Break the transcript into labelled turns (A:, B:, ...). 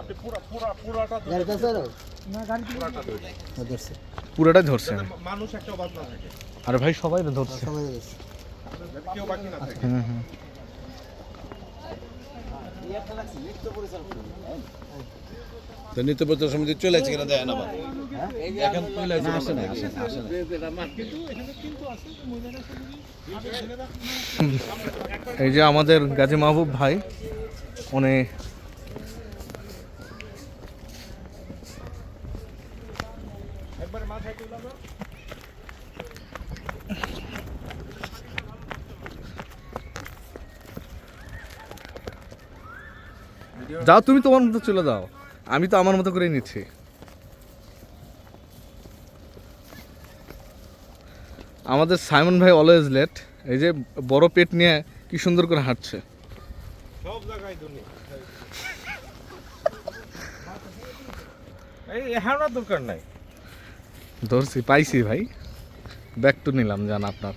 A: আপনি পুরা পুরা পুরাটা পুরাটা
B: ধরছে।
C: পুরোটাই ধরছে
A: মানুষ একটা বাদ না থাকে।
C: আর ভাই সবাই ধরছে।
B: সবাই ধরছে।
A: কেউ বাকি না থাকে।
C: হুম হুম।
D: তো নিত্য প্রচার সমিতি চলে আসছে কিনা দেয় না আবার। এখন চলে আসছে আসে না আসে না আসে না
C: এই যে আমাদের গাজী মাহবুব ভাই উনি
A: একবার মাথায় তুললাম
C: যাও তুমি তোমার মতো চলে যাও। আমি তো আমার মতো করেই নিচ্ছি। আমাদের সাইমন ভাই অলওয়েজ লেট এই যে বড় পেট নিয়ে কি সুন্দর করে হাঁটছে।
A: সব জায়গায় এই হাওড়ার দরকার নাই।
C: ধরছি পাইছি ভাই। ব্যাক টু নিলাম জান আপনার।